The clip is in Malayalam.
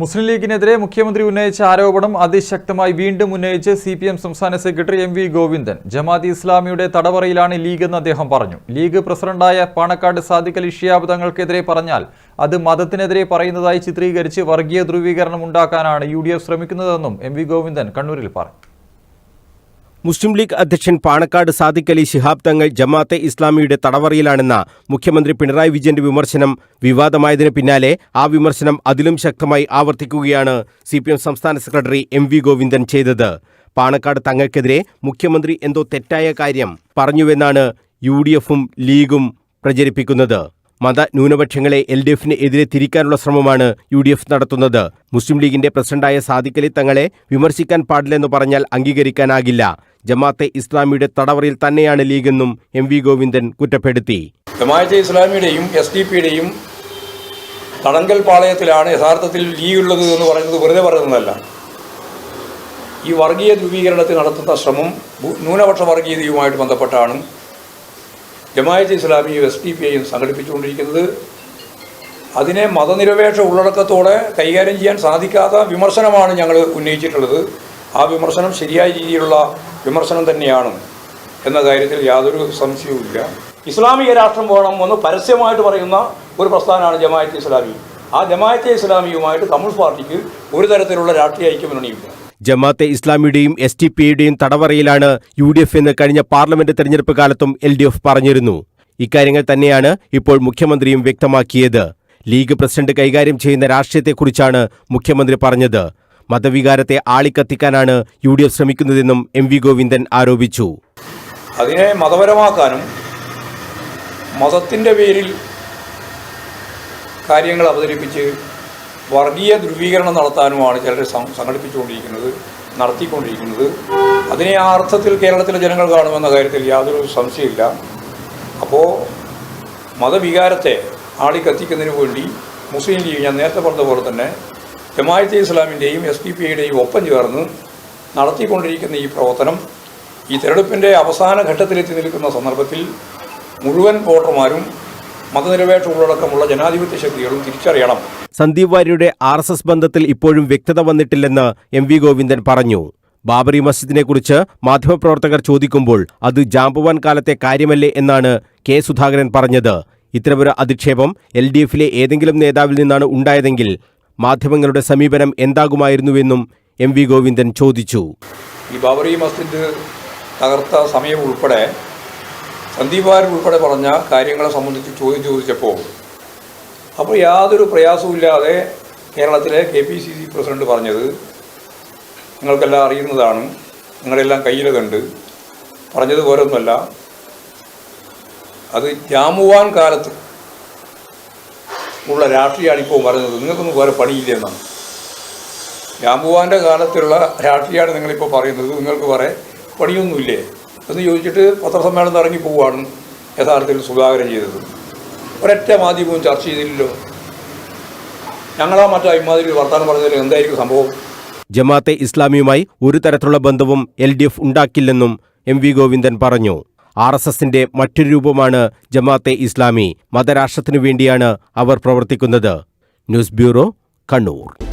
മുസ്ലിം ലീഗിനെതിരെ മുഖ്യമന്ത്രി ഉന്നയിച്ച ആരോപണം അതിശക്തമായി വീണ്ടും ഉന്നയിച്ച് സി പി എം സംസ്ഥാന secretary M V Govindan. Jamaat ഇസ്ലാമിയുടെ തടവറയിലാണ് ലീഗ് എന്ന് അദ്ദേഹം പറഞ്ഞു. ലീഗ് പ്രസിഡന്റായ പാണക്കാട് സാദിഖ് അലി ഷിയാബ് തങ്ങൾക്കെതിരെ പറഞ്ഞാൽ അത് മതത്തിനെതിരെ പറയുന്നതായി ചിത്രീകരിച്ച് വർഗീയ ധ്രുവീകരണം ഉണ്ടാക്കാനാണ് യു ശ്രമിക്കുന്നതെന്നും എം വി ഗോവിന്ദൻ കണ്ണൂരിൽ പറഞ്ഞു. മുസ്ലിം ലീഗ് അധ്യക്ഷൻ പാണക്കാട് സാദിഖ് അലി ശിഹാബ് തങ്ങൾ ജമാഅത്തെ ഇസ്ലാമിയുടെ തടവറയിലാണെന്ന മുഖ്യമന്ത്രി പിണറായി വിജയന്റെ വിമർശനം വിവാദമായതിനു പിന്നാലെ ആ വിമർശനം അതിലും ശക്തമായി ആവർത്തിക്കുകയാണ് സി സംസ്ഥാന സെക്രട്ടറി എം ഗോവിന്ദൻ ചെയ്തത്. പാണക്കാട് തങ്ങൾക്കെതിരെ മുഖ്യമന്ത്രി എന്തോ തെറ്റായ കാര്യം പറഞ്ഞുവെന്നാണ് യു ഡി എഫും ലീഗും പ്രചരിപ്പിക്കുന്നത്. മത ന്യൂനപക്ഷങ്ങളെ എൽ ഡി എഫിന് എതിരെ തിരിക്കാനുള്ള ശ്രമമാണ് യു ഡി എഫ് നടത്തുന്നത്. മുസ്ലിം ലീഗിന്റെ പ്രസിഡന്റായ സാദിഖലി തങ്ങളെ വിമർശിക്കാൻ പാടില്ലെന്ന് പറഞ്ഞാൽ അംഗീകരിക്കാനാകില്ല. ജമാഅത്തെ ഇസ്ലാമിയുടെ തടവറയിൽ തന്നെയാണ് ലീഗെന്നും എം വി ഗോവിന്ദൻ കുറ്റപ്പെടുത്തി. ജമാഅത്തെ ഇസ്ലാമിയുടെയും എസ് ഡി പിയുടെയും തടങ്കൽ പാളയത്തിലാണ് യഥാർത്ഥത്തിൽ ലീഗ് ഉള്ളത് എന്ന് പറയുന്നത് വെറുതെ പറയുന്നതല്ല. ഈ വർഗീയ ധ്രുവീകരണത്തിൽ നടത്തുന്ന ശ്രമം ന്യൂനപക്ഷ വർഗീയതയുമായിട്ട് ബന്ധപ്പെട്ടാണ്. ജമാഅത്തെ ഇസ്ലാമിയും എസ് ഡി പി ഐയും സംഘടിപ്പിച്ചുകൊണ്ടിരിക്കുന്നത്. അതിനെ മതനിരപേക്ഷ ഉള്ളടക്കത്തോടെ കൈകാര്യം ചെയ്യാൻ സാധിക്കാത്ത വിമർശനമാണ് ഞങ്ങൾ ഉന്നയിച്ചിട്ടുള്ളത്. ആ വിമർശനം ശരിയായ രീതിയിലുള്ള വിമർശനം തന്നെയാണ് എന്ന കാര്യത്തിൽ യാതൊരു സംശയവുമില്ല ഇസ്ലാമിക രാഷ്ട്രം വേണം എന്ന് പരസ്യമായിട്ട് പറയുന്ന ഒരു പ്രസ്ഥാനമാണ് ജമാഅത്തെ ഇസ്ലാമി. ആ ജമാഅത്തെ ഇസ്ലാമിയുമായിട്ട് കമ്മ്യൂണിസ്റ്റ് പാർട്ടിക്ക് ഒരു തരത്തിലുള്ള രാഷ്ട്രീയ ഐക്യമുന്നണിയില്ല ജമാഅത്തെ ഇസ്ലാമിയുടെയും എസ് ടി പിയുടെയും തടവറയിലാണ് യു ഡി എഫ് എന്ന് കഴിഞ്ഞ പാർലമെന്റ് തെരഞ്ഞെടുപ്പ് കാലത്തും എൽ ഡി എഫ് പറഞ്ഞിരുന്നു. ഇക്കാര്യങ്ങൾ തന്നെയാണ് ഇപ്പോൾ മുഖ്യമന്ത്രിയും വ്യക്തമാക്കിയത്. ലീഗ് പ്രസിഡന്റ് കൈകാര്യം ചെയ്യുന്ന രാഷ്ട്രീയത്തെക്കുറിച്ചാണ് മുഖ്യമന്ത്രി പറഞ്ഞത്. മതവികാരത്തെ ആളിക്കത്തിക്കാനാണ് യു ഡി എഫ് ശ്രമിക്കുന്നതെന്നും എം വി ഗോവിന്ദൻ ആരോപിച്ചു. അതിനെ മതപരമാക്കാനും മതത്തിന്റെ പേരിൽ കാര്യങ്ങൾ അവതരിപ്പിച്ച് വർഗീയ ധ്രുവീകരണം നടത്താനുമാണ് ചിലർ സംഘടിപ്പിച്ചുകൊണ്ടിരിക്കുന്നത് നടത്തിക്കൊണ്ടിരിക്കുന്നത്. അതിനെ ആ അർത്ഥത്തിൽ കേരളത്തിലെ ജനങ്ങൾ കാണുമെന്ന കാര്യത്തിൽ യാതൊരു സംശയമില്ല. അപ്പോൾ മതവികാരത്തെ ആളിക്കത്തിക്കുന്നതിന് വേണ്ടി മുസ്ലിം ലീഗ് ഞാൻ നേരത്തെ പറഞ്ഞ പോലെ തന്നെ ജമാഅത്തെ ഇസ്ലാമിന്റെയും എസ് ഡി പി ഐയുടെയും ഒപ്പം ചേർന്ന് നടത്തിക്കൊണ്ടിരിക്കുന്ന ഈ പ്രവർത്തനം ഈ തെരഞ്ഞെടുപ്പിന്റെ അവസാന ഘട്ടത്തിലെത്തി നിൽക്കുന്ന സന്ദർഭത്തിൽ മുഴുവൻ വോട്ടർമാരും മതനിരപേക്ഷ ഉള്ളടക്കമുള്ള ജനാധിപത്യ ശക്തികളും തിരിച്ചറിയണം. സന്ദീപ് വാര്യരുടെ ആർ എസ് എസ് ബന്ധത്തിൽ ഇപ്പോഴും വ്യക്തത വന്നിട്ടില്ലെന്ന് എം വി ഗോവിന്ദൻ പറഞ്ഞു. ബാബറി മസ്ജിദിനെക്കുറിച്ച് മാധ്യമപ്രവർത്തകർ ചോദിക്കുമ്പോൾ അത് ജാമ്പുവാൻ കാലത്തെ കാര്യമല്ലേ എന്നാണ് കെ സുധാകരൻ പറഞ്ഞത്. ഇത്തരമൊരു അധിക്ഷേപം എൽ ഡി എഫിലെ ഏതെങ്കിലും നേതാവിൽ നിന്നാണ് ഉണ്ടായതെങ്കിൽ മാധ്യമങ്ങളുടെ സമീപനം എന്താകുമായിരുന്നുവെന്നും എം വി ഗോവിന്ദൻ ചോദിച്ചു. ഈ ബാബറി മസ്ജിദ് തകർത്ത സമയം ഉൾപ്പെടെ സന്ദീപ് വാര്യർ ഉൾപ്പെടെ പറഞ്ഞ കാര്യങ്ങളെ സംബന്ധിച്ച് ചോദ്യം ചോദിച്ചപ്പോൾ അപ്പോൾ യാതൊരു പ്രയാസവുമില്ലാതെ കേരളത്തിലെ K P C C president പറഞ്ഞത് നിങ്ങൾക്കെല്ലാം അറിയുന്നതാണ് നിങ്ങളെല്ലാം കയ്യിലതുണ്ട് പറഞ്ഞത് വേറൊന്നുമല്ല. അത് ജാമുവാൻ കാലത്ത് ഉള്ള രാഷ്ട്രീയമാണ് ഇപ്പോൾ പറയുന്നത്. നിങ്ങൾക്കൊന്നും വേറെ പണിയില്ല എന്നാണ്. ജാമുവാന്റെ കാലത്തുള്ള രാഷ്ട്രീയമാണ് നിങ്ങളിപ്പോൾ പറയുന്നത്. നിങ്ങൾക്ക് വേറെ പണിയൊന്നുമില്ലേ? എന്ന് ചോദിച്ചിട്ട് പത്രസമ്മേളനം ഇറങ്ങി പോവുകയാണ് യഥാർത്ഥത്തിൽ സുധാകരൻ ചെയ്തത്. ഒരൊറ്റ മാധ്യമവും ചർച്ച ചെയ്തില്ലല്ലോ. ഞങ്ങളാ മറ്റേ ഇമാതിരി വർത്തമാനം പറഞ്ഞതിൽ എന്തായിരിക്കും സംഭവം? ജമാഅത്തെ ഇസ്ലാമിയുമായി ഒരു തരത്തിലുള്ള ബന്ധവും എൽ ഡി എഫ് ഉണ്ടാക്കില്ലെന്നും എം വി ഗോവിന്ദൻ പറഞ്ഞു. ആർ എസ് എസിന്റെ മറ്റൊരു രൂപമാണ് ജമാഅത്തെ ഇസ്ലാമി മതരാഷ്ട്രത്തിനു വേണ്ടിയാണ് അവർ പ്രവർത്തിക്കുന്നത്. News bureau Kannur.